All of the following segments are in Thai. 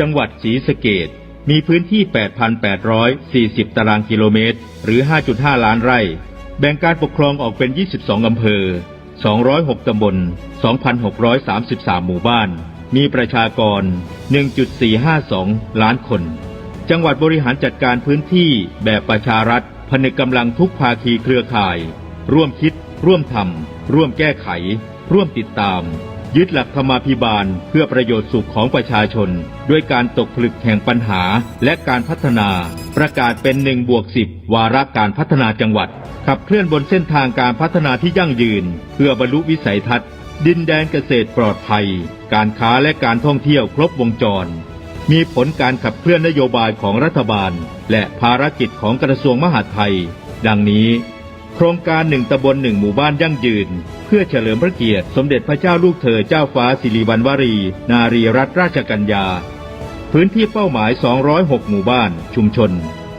จังหวัดศรีสะเกดมีพื้นที่ 8,840 ตารางกิโลเมตร หรือ 5.5 ล้านไร่ แบ่งการปกครองออกเป็น 22 อำเภอ 206 ตำบล 2,633 หมู่บ้าน มีประชากร 1.452 ล้านคน จังหวัดบริหารจัดการพื้นที่แบบประชารัฐผนึกกำลังทุกภาคีเครือข่าย ร่วมคิด ร่วมทำร่วมแก้ไข ร่วมติดตาม ยึดหลักธรรมาภิบาลเพื่อประโยชน์สุขของประชาชน ด้วยการตกผลึกแห่งปัญหาและการพัฒนา ประกาศเป็นหนึ่งบวกสิบวาระการพัฒนาจังหวัด ขับเคลื่อนบนเส้นทางการพัฒนาที่ยั่งยืน เพื่อบรรลุวิสัยทัศน์ ดินแดนเกษตรปลอดภัย การค้าและการท่องเที่ยวครบวงจร มีผลการขับเคลื่อนนโยบายของรัฐบาล และภารกิจของกระทรวงมหาดไทย ดังนี้ โครงการหนึ่งตำบลหนึ่งหมู่บ้านยั่งยืน เพื่อเฉลิมพระเกียรติ สมเด็จพระเจ้าลูกเธอเจ้าฟ้าสิริวัณวรี นารีรัตนราชกัญญา พื้นที่เป้าหมาย 206 หมู่บ้าน ชุมชน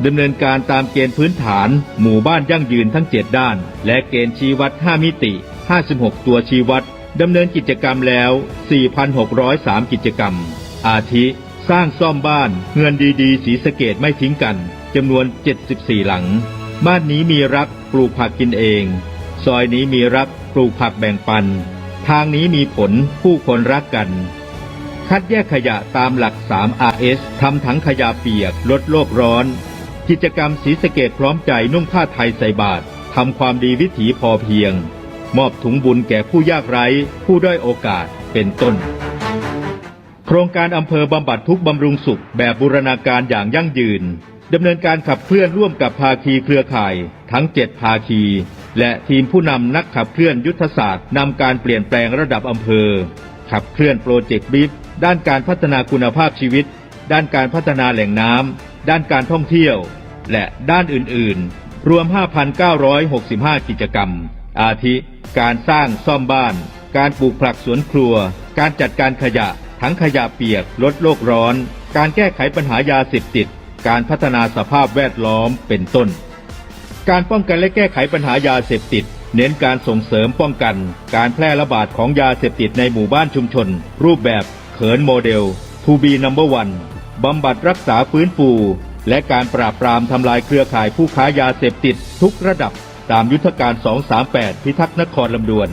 ดำเนินการตามเกณฑ์พื้นฐาน หมู่บ้านยั่งยืนทั้ง 7 ด้าน และเกณฑ์ชี้วัด 5 มิติ 56 ตัวชี้วัดดำเนินกิจกรรมแล้ว 4,603 กิจกรรม อาทิ สร้างซ่อมบ้าน เงินดีๆ สีสเกตไม่ทิ้งกันจำนวน 74 หลัง บ้านนี้มีรักปลูกผักกินเอง ซอยนี้มีรักปลูกผักแบ่งปัน ทางนี้มีผลผู้คนรักกัน คัดแยกขยะตามหลัก 3RS ทำถังขยะเปียก ลดโลกร้อน กิจกรรมสีสเกตพร้อมใจนุ่งผ้าไทยใส่บาตรทำความดีวิถีพอเพียง มอบถุงบุญแก่ผู้ยากไร้ ผู้ด้อยโอกาสเป็นต้น โครงการอำเภอบำบัดทุกบำรุงสุขแบบบูรณาการอย่างยั่งยืน ดำเนินการขับเคลื่อนร่วมกับภาคีเครือข่าย ทั้ง 7 ภาคี และทีมผู้นำนักขับเคลื่อนยุทธศาสตร์นำการเปลี่ยนแปลงระดับอำเภอ ขับเคลื่อนโปรเจกต์บิ๊ด้านการพัฒนาคุณภาพชีวิต ด้านการพัฒนาแหล่งน้ำด้านการท่องเที่ยว และด้านอื่นๆ รวม 5,965 กิจกรรม อาทิ การสร้างซ่อมบ้าน การปลูกผักสวนครัว การจัดการขยะ ทั้งขยะเปียก ลดโลกร้อน การแก้ไขปัญหายาเสพติด การพัฒนาสภาพแวดล้อมเป็นต้น การป้องกันและแก้ไขปัญหายาเสพติด เน้นการส่งเสริมป้องกัน การแพร่ระบาดของยาเสพติดในหมู่บ้านชุมชน รูปแบบเขินโมเดลทูบีนัมเบอร์วันบำบัดรักษาฟื้นฟู และการปราบปรามทำลายเครือข่ายผู้ค้ายาเสพติดทุกระดับ ตามยุทธการ 238 พิทักษ์นครลำดวน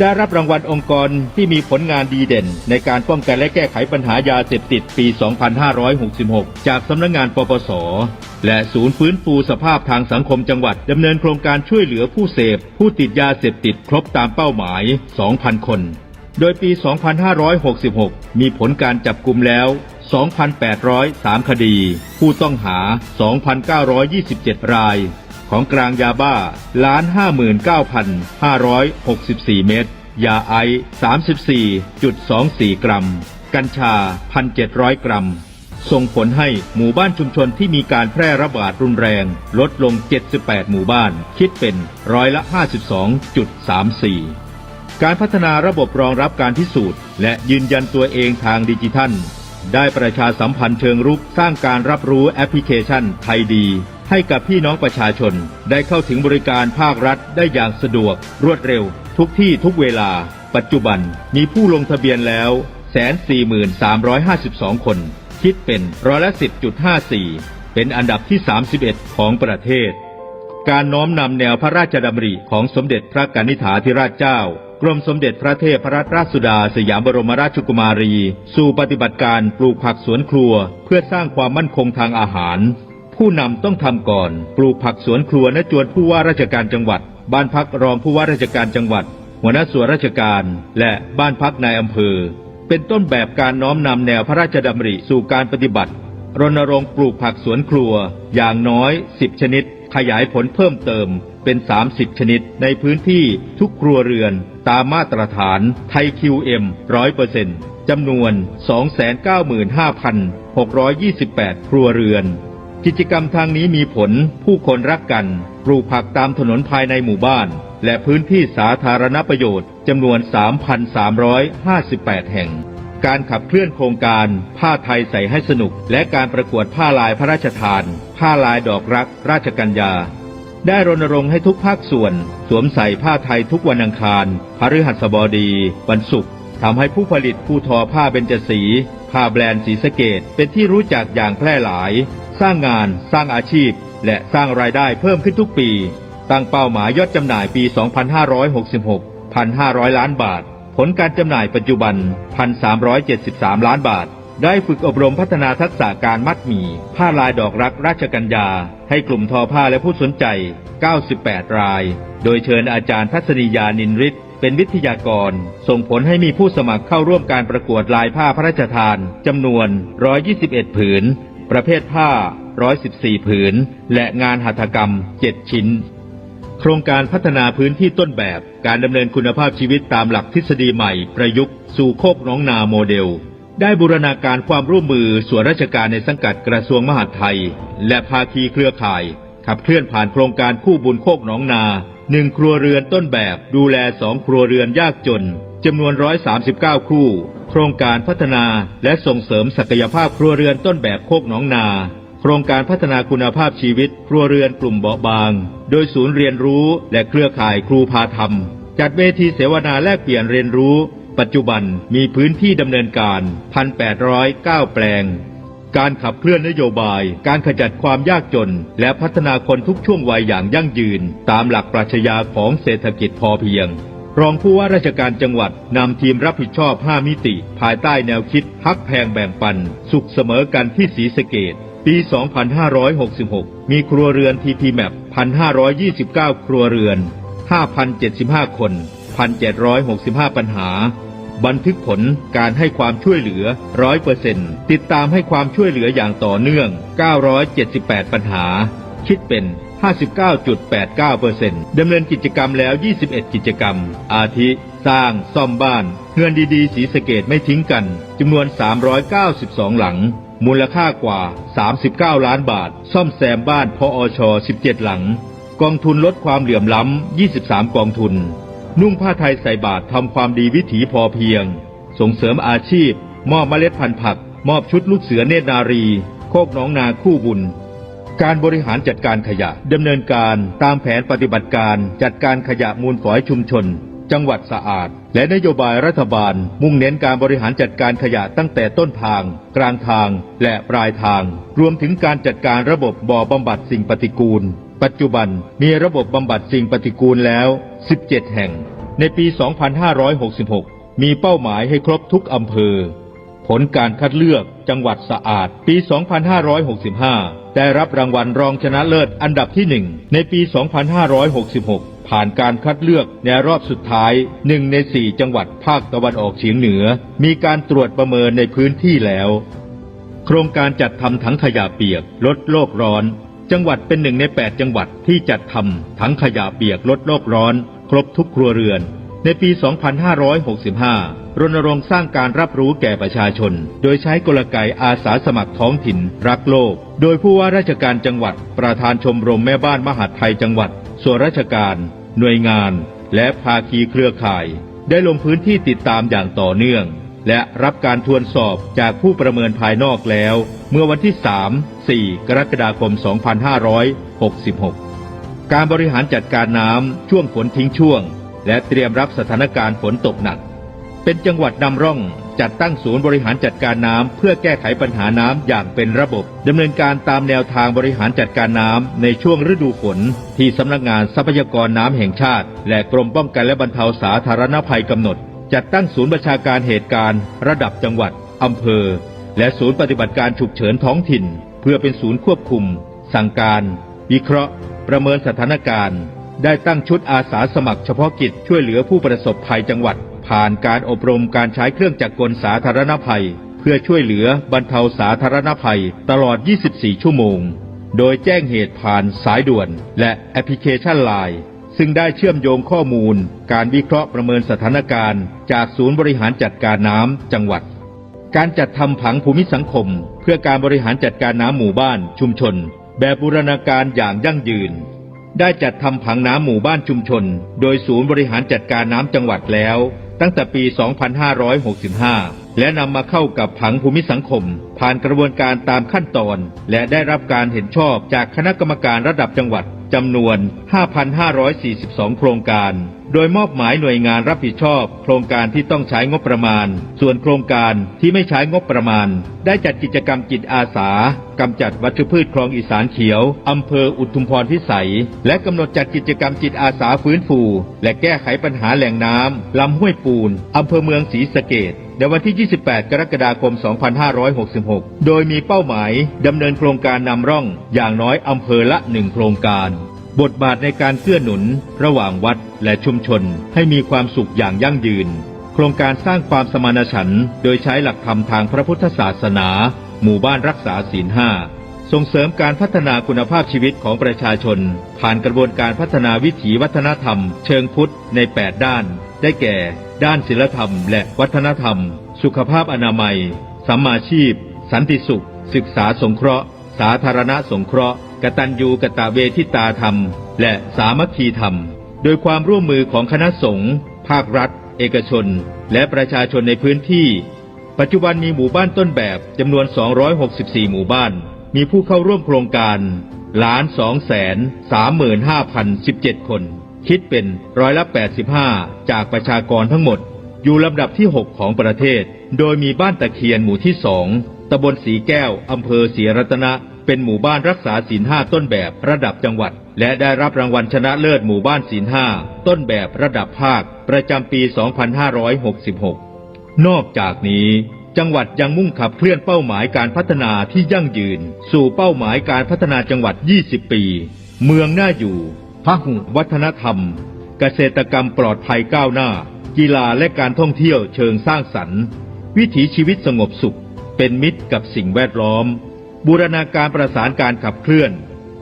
ได้รับรางวัลองค์กรที่มีผลงานดีเด่น ในการป้องกันและแก้ไขปัญหายาเสพติดปี 2566 จากสำนักงงานปปส และศูนย์ฟื้นฟูสภาพทางสังคมจังหวัดดำเนินโครงการช่วยเหลือผู้เสพ ผู้ติดยาเสพติดครบตามเป้าหมาย 2,000 คน โดยปี 2566 มีผลการจับกลุ่มแล้ว 2,803 คดี ผู้ต้องหา 2,927 ราย ของกลางยาบ้าล้าน59,564เก้าพันห้าร้อยหกสิบสี่เม็ดยาไอซ์34.24กรัม กัญชา1,700กรัม ส่งผลให้หมู่บ้านชุมชนที่มีการแพร่ระบาดรุนแรง ลดลง 78 หมู่บ้าน คิดเป็นร้อยละ 52.34การพัฒนาระบบรองรับการพิสูจน์ และยืนยันตัวเองทางดิจิทัล ได้ประชาสัมพันธ์เชิงรุกสร้างการรับรู้แอปพลิเคชันไทยดี ให้กับพี่น้องประชาชนได้เข้าถึงบริการภาครัฐได้อย่างสะดวก รวดเร็ว ทุกที่ทุกเวลา ปัจจุบันมีผู้ลงทะเบียนแล้ว143,352 คน คิดเป็นร้อยละ 10.54 เป็นอันดับที่ 31 ของประเทศ การน้อมนำแนวพระราชดำริของสมเด็จพระกนิษฐาธิราชเจ้ากรมสมเด็จพระเทพรัตนราชสุดาสยามบรมราชกุมารี สู่ปฏิบัติการปลูกผักสวนครัว เพื่อสร้างความมั่นคงทางอาหาร ผู้นำต้องทำก่อน ปลูกผักสวนครัวณจวนผู้ว่าราชการจังหวัด บ้านพักรองผู้ว่าราชการจังหวัด หัวหน้าส่วนราชการ และบ้านพักนายอำเภอ เป็นต้นแบบการน้อมนำแนวพระราชดำริสู่การปฏิบัติ รณรงค์ปลูกผักสวนครัว อย่างน้อย 10 ชนิด ขยายผลเพิ่มเติมเป็น 30 ชนิด ในพื้นที่ทุกครัวเรือน ตามมาตรฐานไทย QM 100%จำนวน 295,628 ครัวเรือน กิจกรรมทางนี้มีผล ผู้คนรักกัน ปลูกผักตามถนนภายในหมู่บ้าน และพื้นที่สาธารณประโยชน์จำนวน 3,358 แห่ง การขับเคลื่อนโครงการ ผ้าไทยใส่ให้สนุก และการประกวดผ้าลายพระราชทาน ผ้าลายดอกรัก ราชกัญญา ได้รณรงค์ให้ทุกภาคส่วน สวมใส่ผ้าไทยทุกวันอังคาร พฤหัสบดีวันศุกร์ทำให้ผู้ผลิตผู้ทอผ้าเบญจสีผ้าแบรนด์สีสเกตเป็นที่รู้จักอย่างแพร่หลาย สร้างงาน สร้างอาชีพ และสร้างรายได้เพิ่มขึ้นทุกปี ตั้งเป้าหมายยอดจำหน่ายปี 2566 1,500 ล้านบาท ผลการจำหน่ายปัจจุบัน 1,373 ล้านบาท ได้ฝึกอบรมพัฒนาทักษะการมัดหมี่ ผ้าลายดอกรักราชกัญญา ให้กลุ่มทอผ้าและผู้สนใจ 98 ราย โดยเชิญอาจารย์ทัศนียานินฤทธิ์เป็นวิทยากร ส่งผลให้มีผู้สมัครเข้าร่วมการประกวดลายผ้าพระราชทานจำนวน 121 ผืน ประเภทผ้า 114 ผืน และงานหัตถกรรม 7 ชิ้น โครงการพัฒนาพื้นที่ต้นแบบการดำเนินคุณภาพชีวิตตามหลักทฤษฎีใหม่ประยุกต์สู่โคกน้องนาโมเดล ได้บูรณาการความร่วมมือส่วนราชการในสังกัดกระทรวงมหาดไทย และภาคีเครือข่าย ขับเคลื่อนผ่านโครงการคู่บุญโคกน้องนาหนึ่งครัวเรือนต้นแบบดูแลสองครัวเรือนยากจนจำนวน 139 คู่ ครงการพัฒนาและส่งเสริมศักยภาพครัวเรือนต้นแบบโคกหนองนา โครงการพัฒนาคุณภาพชีวิต ครัวเรือนกลุ่มเบาบาง โดยศูนย์เรียนรู้และเครือข่ายครูพาธรรม จัดเวทีเสวนาแลกเปลี่ยนเรียนรู้ ปัจจุบันมีพื้นที่ดำเนินการ 1,809 แปลง การขับเคลื่อนนโยบาย การขจัดความยากจน และพัฒนาคนทุกช่วงวัยอย่างยั่งยืน ตามหลักปรัชญาของเศรษฐกิจพอเพียง รองผู้ว่าราชการจังหวัดนำทีมรับผิดชอบ 5 มิติ ภายใต้แนวคิดฮักแพงแบ่งปัน สุขเสมอกันที่สีสะเกตปี 2566 มีครัวเรือนทีพีแมป1,529 ครัวเรือน 5,075 คน 1,765 ปัญหา บันทึกผลการให้ความช่วยเหลือ 100%ติดตามให้ความช่วยเหลืออย่างต่อเนื่อง 978 ปัญหา คิดเป็น 59.89%ดำเนินกิจกรรมแล้ว 21 กิจกรรม อาทิ สร้าง ซ่อมบ้านเงินดีๆ สีสเกตไม่ทิ้งกันจำนวน 392 หลัง มูลค่ากว่า 39 ล้านบาท ซ่อมแซมบ้านพออช 17 หลัง กองทุนลดความเหลื่อมล้ำ 23 กองทุน นุ่งผ้าไทยใส่บาตรทำความดีวิถีพอเพียง ส่งเสริมอาชีพ มอบเมล็ดพันธุ์ผัก มอบชุดลูกเสือเนตรนารี โคกน้องนาคู่บุญ การบริหารจัดการขยะดำเนินการตามแผนปฏิบัติการจัดการขยะมูลฝอยชุมชน จังหวัดสะอาด และนโยบายรัฐบาล มุ่งเน้นการบริหารจัดการขยะตั้งแต่ต้นทาง กลางทางและปลายทาง รวมถึงการจัดการระบบบ่อบำบัดสิ่งปฏิกูล ปัจจุบันมีระบบบำบัดสิ่งปฏิกูลแล้ว 17 แห่ง ในปี 2566 มีเป้าหมายให้ครบทุกอำเภอ ผลการคัดเลือกจังหวัดสะอาด ปี 2565 ได้รับรางวัลรองชนะเลิศอันดับที่หนึ่งในปี 2566 ผ่านการคัดเลือกในรอบสุดท้ายหนึ่งในสี่จังหวัดภาคตะวันออกเฉียงเหนือ มีการตรวจประเมินในพื้นที่แล้ว โครงการจัดทำถังขยะเปียกลดโลกร้อน จังหวัดเป็นหนึ่งใน 8 จังหวัดที่จัดทำถังขยะเปียกลดโลกร้อน ครบทุกครัวเรือน ในปี 2565 รณรงค์สร้างการรับรู้แก่ประชาชน โดยใช้กลไกอาสาสมัครท้องถิ่นรักโลก โดยผู้ว่าราชการจังหวัด ประธานชมรมแม่บ้านมหาดไทยจังหวัด ส่วนราชการ หน่วยงาน และภาคีเครือข่าย ได้ลงพื้นที่ติดตามอย่างต่อเนื่อง และรับการทวนสอบจากผู้ประเมินภายนอกแล้ว เมื่อวันที่ 3 4 กรกฎาคม 2566 การบริหารจัดการน้ำช่วงฝนทิ้งช่วง และเตรียมรับสถานการณ์ฝนตกหนัก เป็นจังหวัดนำร่องจัดตั้งศูนย์บริหารจัดการน้ำเพื่อแก้ไขปัญหาน้ำอย่างเป็นระบบดำเนินการตามแนวทางบริหารจัดการน้ำในช่วงฤดูฝน ที่สำนักงานทรัพยากรน้ำแห่งชาติ และกรมป้องกันและบรรเทาสาธารณภัยกำหนด จัดตั้งศูนย์ประชาการเหตุการณ์ ระดับจังหวัดอำเภอ และศูนย์ปฏิบัติการฉุกเฉินท้องถิ่น เพื่อเป็นศูนย์ควบคุม สั่งการ วิเคราะห์ ประเมินสถานการณ์ ได้ตั้งชุดอาสาสมัครเฉพาะกิจช่วยเหลือผู้ประสบภัยจังหวัด ผ่านการอบรมการใช้เครื่องจักรกลสาธารณภัย เพื่อช่วยเหลือบรรเทาสาธารณภัยตลอด 24 ชั่วโมง โดยแจ้งเหตุผ่านสายด่วนและแอปพลิเคชันไลน์ซึ่งได้เชื่อมโยงข้อมูล การวิเคราะห์ประเมินสถานการณ์ จากศูนย์บริหารจัดการน้ำจังหวัด การจัดทำผังภูมิสังคม เพื่อการบริหารจัดการน้ำหมู่บ้านชุมชน แบบบูรณาการอย่างยั่งยืน ได้จัดทำผังน้ำหมู่บ้านชุมชน โดยศูนย์บริหารจัดการน้ำจังหวัดแล้ว ตั้งแต่ปี 2565 และนำมาเข้ากับผังภูมิสังคม ผ่านกระบวนการตามขั้นตอน และได้รับการเห็นชอบจากคณะกรรมการระดับจังหวัดจำนวน 5,542 โครงการโดยมอบหมายหน่วยงานรับผิดชอบ โครงการที่ต้องใช้งบประมาณ ส่วนโครงการที่ไม่ใช้งบประมาณ ได้จัดกิจกรรมจิตอาสากำจัดวัชพืชคลองอีสานเขียวอำเภออุทุมพรพิสัย และกำหนดจัดกิจกรรมจิตอาสาฟื้นฟู และแก้ไขปัญหาแหล่งน้ำลำห้วยปูนอำเภอเมืองศรีสะเกดในวันที่ 28 กรกฎาคม 2566 โดยมีเป้าหมายดำเนินโครงการนำร่องอย่างน้อยอำเภอละหนึ่งโครงการ บทบาทในการเกื้อหนุนระหว่างวัด และชุมชนให้มีความสุขอย่างยั่งยืน โครงการสร้างความสมานฉันท์โดยใช้หลักธรรมทางพระพุทธศาสนา หมู่บ้านรักษาศีลห้าส่งเสริมการพัฒนาคุณภาพชีวิตของประชาชน ผ่านกระบวนการพัฒนาวิถีวัฒนธรรม เชิงพุทธใน 8 ด้าน ได้แก่ ด้านศิลธรรม และวัฒนธรรม สุขภาพอนามัยสัมมาชีพ สันติสุข ศึกษาสงเคราะห์ สาธารณสงเคราะห์กตัญญูกตเวทิตาธรรม และสามัคคีธรรม โดยความร่วมมือของคณะสงฆ์ภาครัฐ เอกชน และประชาชนในพื้นที่ ปัจจุบันมีหมู่บ้านต้นแบบจำนวน 264 หมู่บ้าน มีผู้เข้าร่วมโครงการล้าน2แสน35,017คน คิดเป็นร้อยละ85จากประชากรทั้งหมด อยู่ลำดับที่6ของประเทศ โดยมีบ้านตะเคียนหมู่ที่2ตำบลสีแก้วอำเภอศรีรัตนะ เป็นหมู่บ้านรักษาศีลห้าต้นแบบระดับจังหวัด และได้รับรางวัลชนะเลิศหมู่บ้านศีลห้าต้นแบบระดับภาคประจำปี 2566 นอกจากนี้จังหวัดยังมุ่งขับเคลื่อนเป้าหมายการพัฒนาที่ยั่งยืน สู่เป้าหมายการพัฒนาจังหวัด 20 ปี เมืองน่าอยู่พหุวัฒนธรรม เกษตรกรรมปลอดภัยก้าวหน้า กีฬาและการท่องเที่ยวเชิงสร้างสรรค์ วิถีชีวิตสงบสุข เป็นมิตรกับสิ่งแวดล้อม บูรณาการประสานการขับเคลื่อน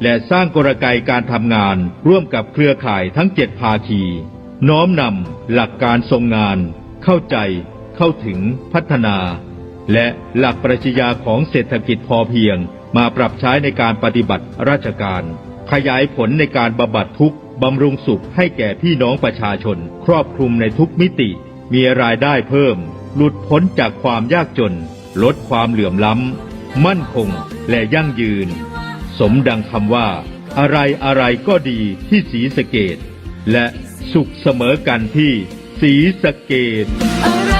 และสร้างกลไกการทำงานร่วมกับเครือข่ายทั้งเจ็ดภาคี น้อมนำหลักการทรงงาน เข้าใจ เข้าถึงพัฒนา และหลักปรัชญาของเศรษฐกิจพอเพียง มาปรับใช้ในการปฏิบัติราชการ ขยายผลในการบำบัดทุกข์บำรุงสุขให้แก่พี่น้องประชาชน ครอบคลุมในทุกมิติ มีรายได้เพิ่ม หลุดพ้นจากความยากจน ลดความเหลื่อมล้ำ มั่นคง และยั่งยืน สมดังคำว่า อะไรอะไรก็ดีที่สีสเกต และสุขเสมอกันที่สีสเกต